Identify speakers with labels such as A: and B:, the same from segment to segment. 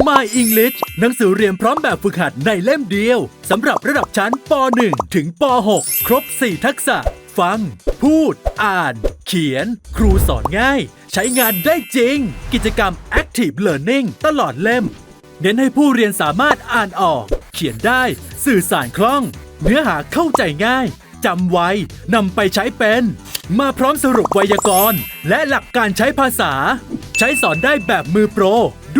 A: My English หนังสือเรียนพร้อมแบบฝึกหัดในเล่มเดียวสำหรับระดับชั้นป .1 ถึงป .6 ครบ 4 ทักษะ ฟัง พูด อ่าน เขียน ครูสอนง่าย ใช้งานได้จริง กิจกรรม Active Learning ตลอดเล่ม เน้นให้ผู้เรียนสามารถอ่านออก เขียนได้ สื่อสารคล่อง เนื้อหาเข้าใจง่ายจำไว้นำไปใช้เป็น มาพร้อมสรุปไวยากรณ์ และหลักการใช้ภาษา ใช้สอนได้แบบมือโปร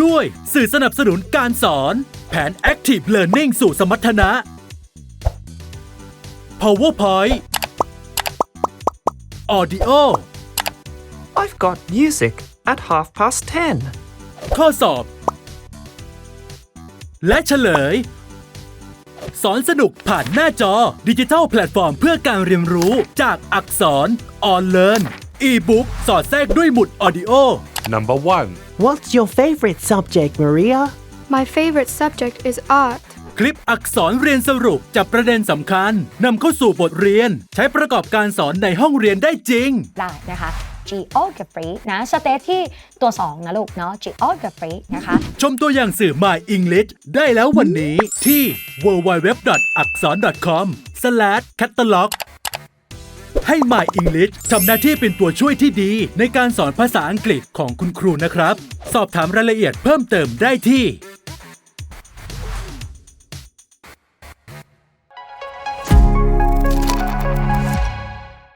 A: ด้วยสื่อสนับสนุนการสอน แผน Active Learning สู่สมรรถนะ PowerPoint Audio
B: I've got music at half past ten.
A: ข้อสอบ และเฉลย สอนสนุกผ่านหน้าจอดิจิทัลแพลตฟอร์มเพื่อการเรียนรู้จากอักษรออนเลิร์น อีบุ๊กสอดแทรกด้วยหมุดออดิโอ
C: Number 1.
D: What's your favorite subject, Maria?
E: My favorite subject is art.
A: คลิปอักษรเรียนสรุปจับประเด็นสำคัญนำเข้าสู่บทเรียน ใช้ประกอบการสอนในห้องเรียนได้จริง
F: ได้นะคะ geography นะสเตทที่ตัว 2 นะลูกเนาะ geography นะคะ
A: ชมตัวอย่างสื่อ My English ได้แล้ววันนี้ที่ www.akson.com/catalog ให้ My English ทำหน้าที่เป็นตัวช่วยที่ดี ในการสอนภาษาอังกฤษของคุณครูนะครับ สอบถามรายละเอียดเพิ่มเติมได้ที่